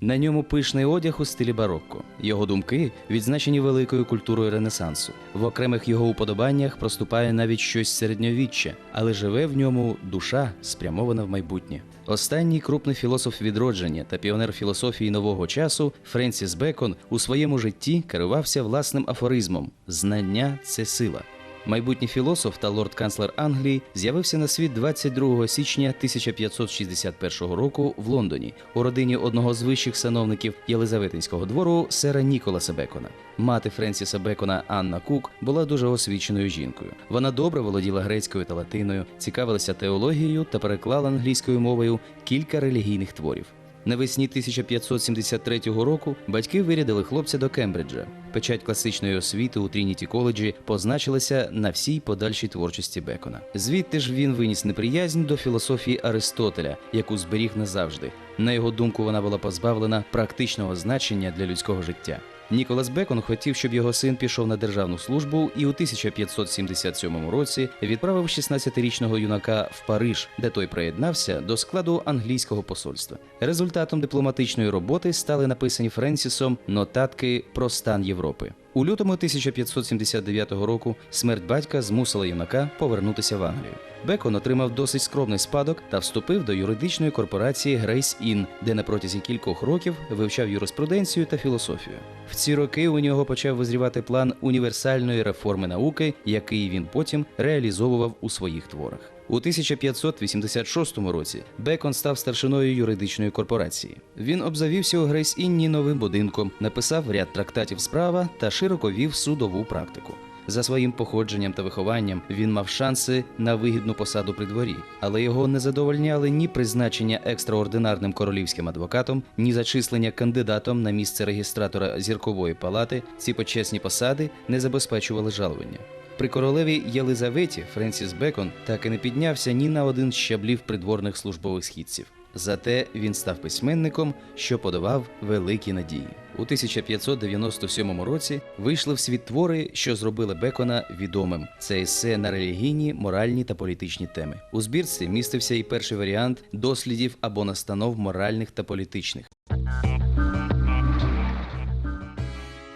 На ньому пишний одяг у стилі барокко. Його думки відзначені великою культурою Ренесансу. В окремих його уподобаннях проступає навіть щось середньовіччя, але живе в ньому душа, спрямована в майбутнє. Останній крупний філософ відродження та піонер філософії нового часу Френсіс Бекон у своєму житті керувався власним афоризмом: знання це сила. Майбутній філософ та лорд-канцлер Англії з'явився на світ 22 січня 1561 року в Лондоні у родині одного з вищих сановників Єлизаветинського двору сера Ніколаса Бекона. Мати Френсіса Бекона Анна Кук була дуже освіченою жінкою. Вона добре володіла грецькою та латиною, цікавилася теологією та переклала англійською мовою кілька релігійних творів. Навесні 1573 року батьки вирядили хлопця до Кембриджа. Печать класичної освіти у Трініті коледжі позначилася на всій подальшій творчості Бекона. Звідти ж він виніс неприязнь до філософії Аристотеля, яку зберіг назавжди. На його думку, вона була позбавлена практичного значення для людського життя. Ніколас Бекон хотів, щоб його син пішов на державну службу і у 1577 році відправив 16-річного юнака в Париж, де той приєднався до складу англійського посольства. Результатом дипломатичної роботи стали написані Френсісом нотатки про стан Європи. У лютому 1579 року смерть батька змусила юнака повернутися в Англію. Бекон отримав досить скромний спадок та вступив до юридичної корпорації Грейс Ін, де на протязі кількох років вивчав юриспруденцію та філософію. В ці роки у нього почав визрівати план універсальної реформи науки, який він потім реалізовував у своїх творах. У 1586 році Бекон став старшиною юридичної корпорації. Він обзавівся у Грейс Інні новим будинком, написав ряд трактатів справа та широко вів судову практику. За своїм походженням та вихованням він мав шанси на вигідну посаду при дворі, але його не задовольняли ні призначення екстраординарним королівським адвокатом, ні зачислення кандидатом на місце регістратора зіркової палати. Ці почесні посади не забезпечували жалування. При королеві Єлизаветі Френсіс Бекон так і не піднявся ні на один з щаблів придворних службових східців. Зате він став письменником, що подавав великі надії. У 1597 році вийшли в світ твори, що зробили Бекона відомим. Це есе на релігійні, моральні та політичні теми. У збірці містився і перший варіант дослідів або настанов моральних та політичних.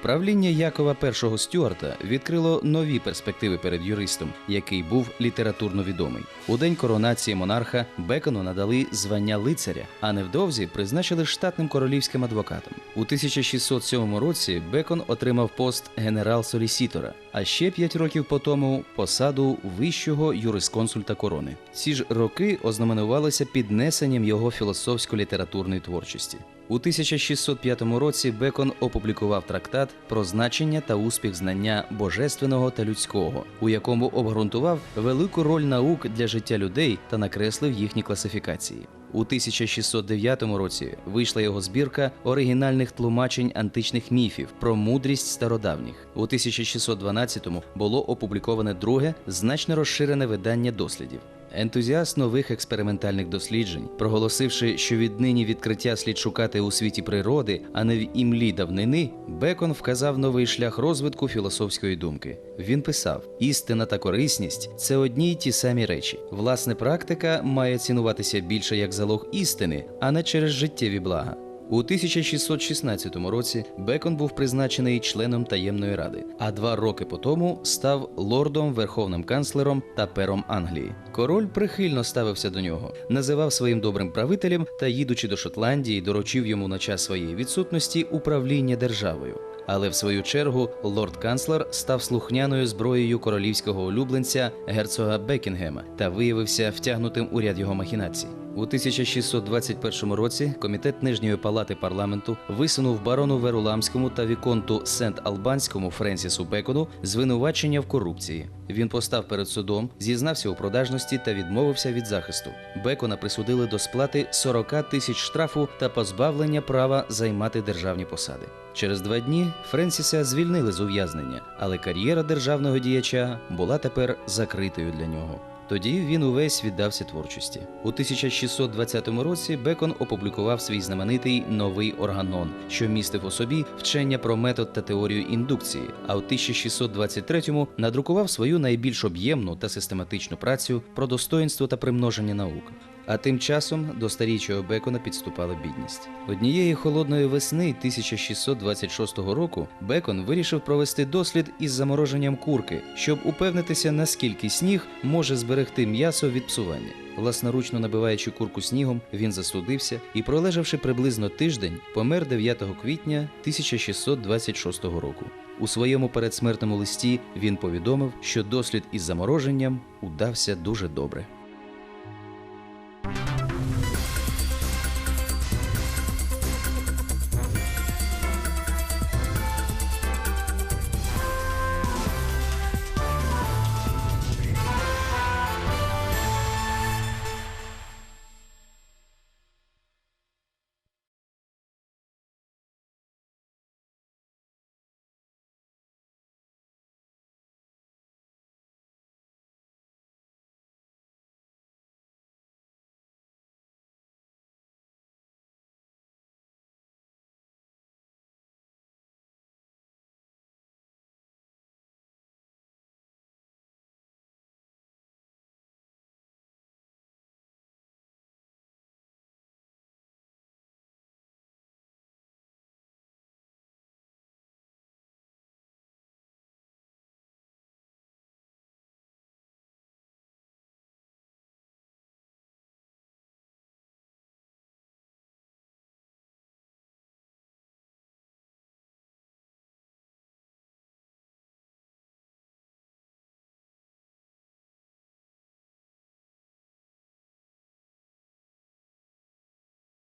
Правління Якова І Стюарта відкрило нові перспективи перед юристом, який був літературно відомий. У день коронації монарха Бекону надали звання лицаря, а невдовзі призначили штатним королівським адвокатом. У 1607 році Бекон отримав пост генерал-солісітора, а ще п'ять років по тому посаду вищого юрисконсульта корони. Ці ж роки ознаменувалися піднесенням його філософсько-літературної творчості. У 1605 році Бекон опублікував трактат про значення та успіх знання божественного та людського, у якому обґрунтував велику роль наук для життя людей та накреслив їхні класифікації. У 1609 році вийшла його збірка оригінальних тлумачень античних міфів про мудрість стародавніх. У 1612-му було опубліковане друге, значно розширене видання дослідів. Ентузіаст нових експериментальних досліджень, проголосивши, що віднині відкриття слід шукати у світі природи, а не в імлі давнини, Бекон вказав новий шлях розвитку філософської думки. Він писав: істина та корисність це одні й ті самі речі. Власне, практика має цінуватися більше як залог істини, а не через життєві блага. У 1616 році Бекон був призначений членом таємної ради, а два роки по тому став лордом, верховним канцлером та пером Англії. Король прихильно ставився до нього, називав своїм добрим правителем та, їдучи до Шотландії, доручив йому на час своєї відсутності управління державою. Але в свою чергу лорд-канцлер став слухняною зброєю королівського улюбленця герцога Бекінгема та виявився втягнутим у ряд його махінацій. У 1621 році комітет нижньої палати парламенту висунув барону Веруламському та віконту Сент-Албанському Френсісу Бекону звинувачення в корупції. Він постав перед судом, зізнався у продажності та відмовився від захисту. Бекона присудили до сплати 40 тисяч штрафу та позбавлення права займати державні посади. Через два дні Френсіса звільнили з ув'язнення, але кар'єра державного діяча була тепер закритою для нього. Тоді він увесь віддався творчості. У 1620 році Бекон опублікував свій знаменитий новий органон, що містив у собі вчення про метод та теорію індукції. А у 1623-му надрукував свою найбільш об'ємну та систематичну працю про достоинство та примноження наук. А тим часом до старічого Бекона підступала бідність. Однієї холодної весни 1626 року Бекон вирішив провести дослід із замороженням курки, щоб упевнитися, наскільки сніг може зберегти м'ясо від псування. Власноручно набиваючи курку снігом, він застудився і, пролежавши приблизно тиждень, помер 9 квітня 1626 року. У своєму передсмертному листі він повідомив, що дослід із замороженням удався дуже добре.